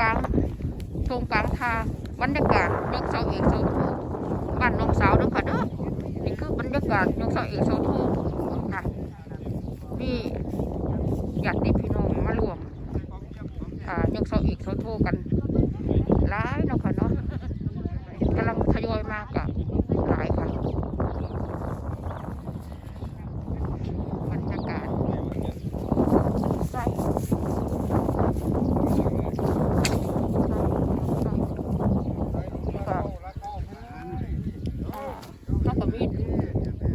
กลางตรงกลางทางบรรยากาศยกเสาเอกเสาโทบ้านน้องสาวเด้อค่ะเด้อนี่คือบรรยากาศยกเสาเอกเสาโทค่ะนี่อยากติพี่น้องมารวมอ่ายกเสาเอกเสาโทกันหลายเนาะค่ะเนาะกำลังทยอยมากะหลายค่ะบรรยากาศใส ก็เขาก็มี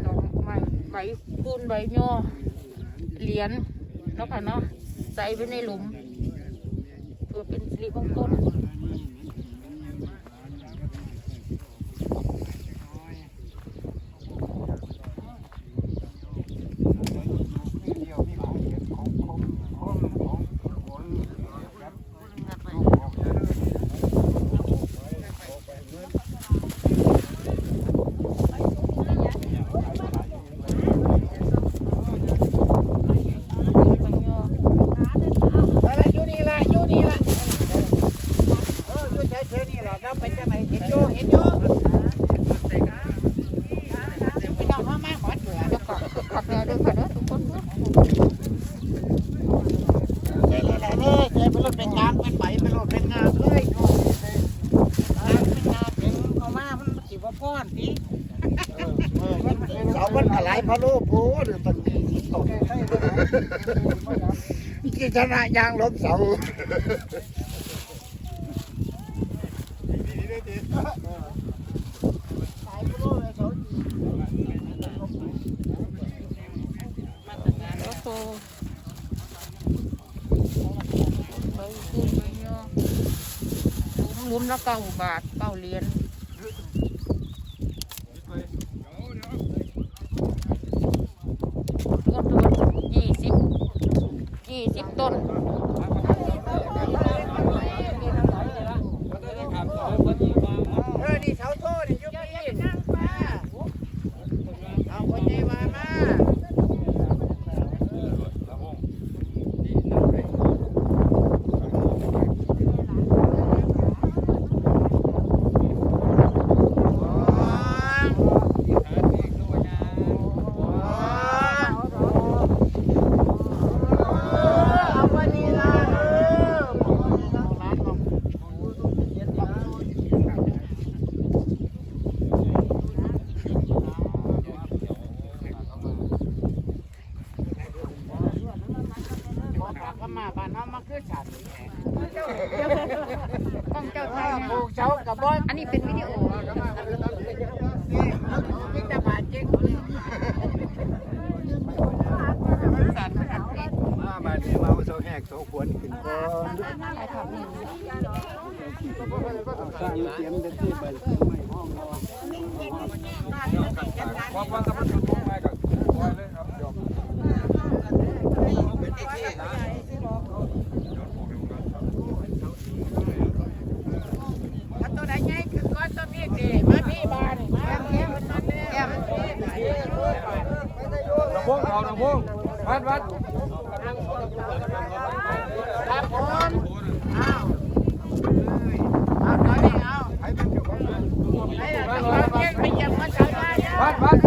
ดอกไม้ใบ ปูนใบย่อเหรียญเนาะค่ะเนาะใส่ไว้ในหลุมเพื่อเป็นสิริมงคล ใบย่อ อะไรอยู่นี่ละอยู่นี่ละเอออยู่ เฉยๆนี่แหละเราไปจะไหนเห็นอยู่เห็นอยู่พี่น้องเขามาขอเถื่อเดี๋ยวก็ขับแน่ด้วยค่ะเด้อทุกคนเด้อเจ๊เลยแหละเด้อเจ๊ไปรถเป็นกลางเป็นไปไปรถเป็นงาเอ้ยกลางเป็นงาเป็นเขามามันสิบ่ป้อนสิเขามันอะไรพะโล้โพหรือตันนี้สิตกกิชนะยางลบเสา โอ้โหใบปูนใบย่อห ลุมหลุมละเก้าบาทเก้าเหรียญ haben wir hier. ใช้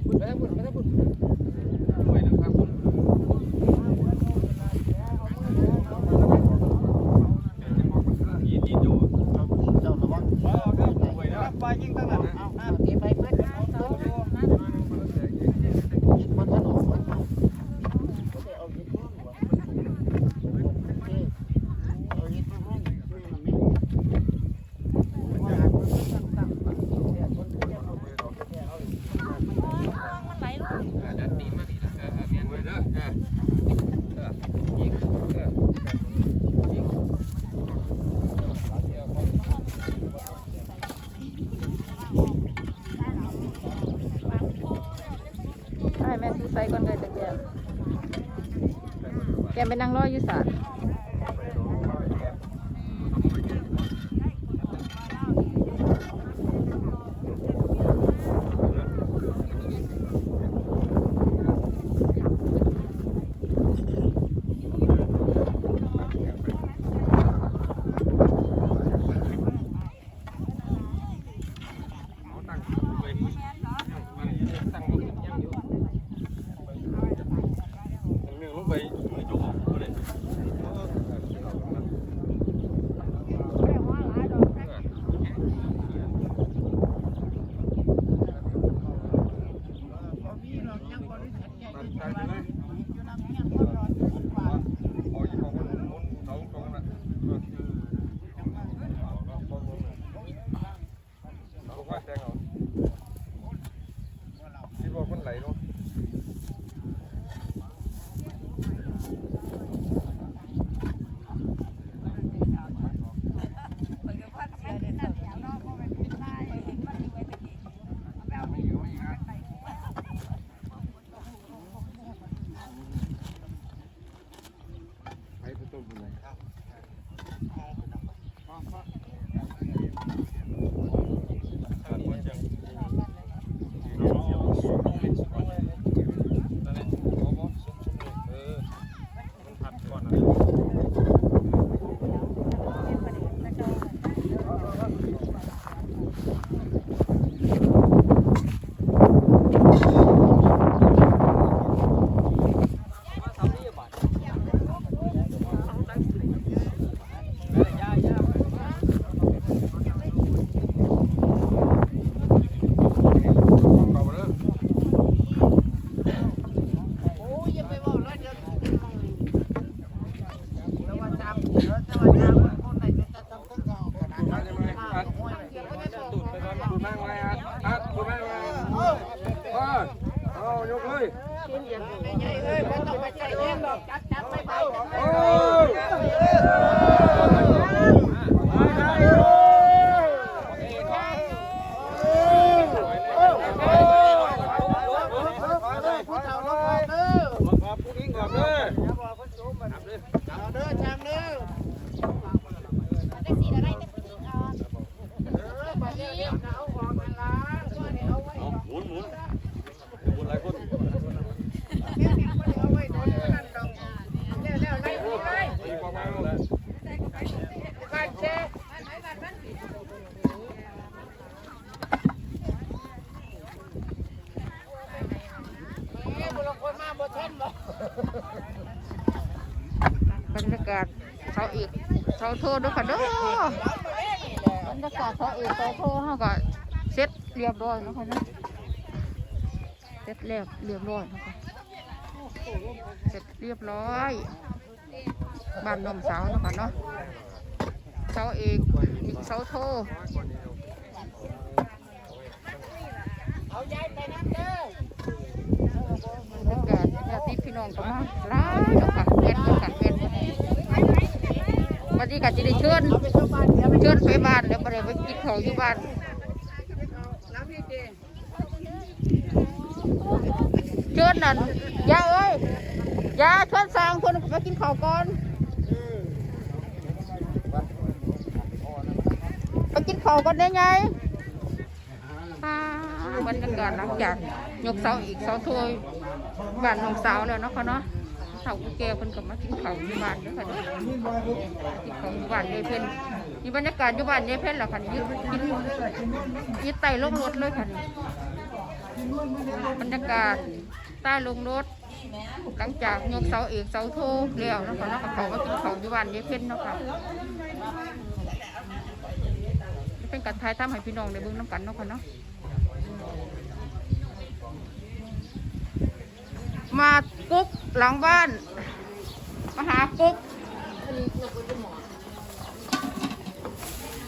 Bravo, bravo. ม่ซื้อไซก่อนเลยแต่แกแกไปนั่งรออยู่ศาล บุรุษคนบรรยากาศเสาอีกเสาโทด้วยค่ะเด้อบรรยากาศเสาอีกเสาโทเขาก็เสร็จเรียบร้อยแล้วค่ะเนาะเสร็จเรียบเรียบร้อยแล้วค่ะเสร็จเรียบร้อยบ้านนมสาเนะค่ะเนาะ เสาเอกอีกเสาโทเอายายไปนั่นเด้อบรรยากาศญาติพี่น้องก็มาหลายแล้วค่ะเอ็ดแล้วค่ะเอ็ดวันนี้ก็จะได้เชิญเอาไปชาวบ้านเดี๋ยวไปเชิญไปบ้านแล้วไปไปกินข้าวอยู่บ้านเชิญนั่นยาเอ้ยยาเชวนสร้างคนไปกินข้าวก่อน ไปกินข้าวก่อนได้ไงอ่าบรรยากาศหลังจากยกเสาอีกเสาถ้วยบ้านน้องสาวแล้วเนาะค่ะเนาะเฒ่าแก่เพิ่นก็มากินข้าวอยู่บ้านเด้อค่ะเด้อกินข้าวอยู่บ้านยายเพิ่นนี่บรรยากาศอยู่บ้านยายเพิ่นล่ะค่ะยืนกินยืนไต่ลงรถเลยค่ะบรรยากาศใต้ลงรถหลังจากยกเสาเอกเสาโทแล้วนะคะเนาะก็เขามากินข้าวอยู่บ้านยายเพิ่นเนาะค่ะ เป็นกัดทายทำให้พี่น้องได้เบิ่งน้ำกันเนาะค่ะเนาะมากุ๊กหลังบ้านมาหากุ๊ก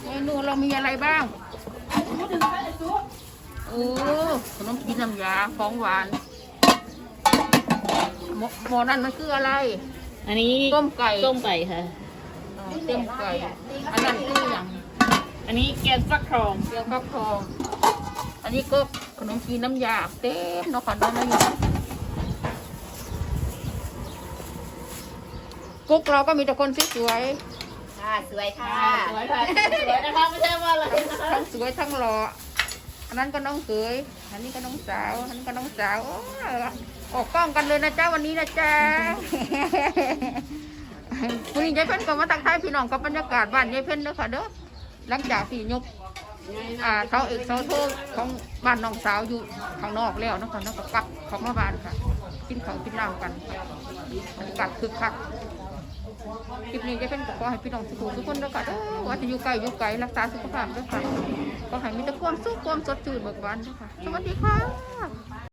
เมนูเรามีอะไรบ้างโอ้ขนมจีนน้ำยาของหวานหมอหมอนั่นมันคืออะไร อันนี้ต้มไก่ต้มไก่ค่ะอ๋อเต็มไก่ อันนั้นคืออย่าง อันนี้แกงฟักทอง เกี๊ยวฟักทอง อันนี้ก็ขนมจีนน้ำยาเต็มเนาะค่ะน้องนายกุ๊กเราก็มีแต่คนสวยค่ะสวยค่ะ สวยค่ะสวยนะคะไม่ใช่ว่าอะไรนะคะๆทั้งสวยทั้งหล่ออันนั้นก็น้องเขยอันนี้ก็น้องสาวอันนี้ก็น้องสาวโอ้ยออกกล้องกันเลยนะจ๊ะวันนี้นะจ๊ะ วันนี้ยายเพ่นก็มาตักทายพี่น้องกับบรรยากาศบ้านยายเพ่นเด้อค่ะเด้อ หลังจากที่ยกอ่าเสาเอกเสาโทของบ้านน้องสาวอยู่ข้างนอกแล้วนะคะนาะก็กลับของมาบ้านค่ะ กินข้าวกินน้ำกันบรรยากาศคึกคักคลิปนี้จะเป็นขอให้พี่น้องสุขทุกคนเด้อค่ะเด้อว่าจะอยู่ไกลอยู่ไกลรักษาสุขภาพด้วยค่ะขอให้มีแต่ความสุขความสดชื่นเบิกบานด้วยค่ะสวัสดีค่ะ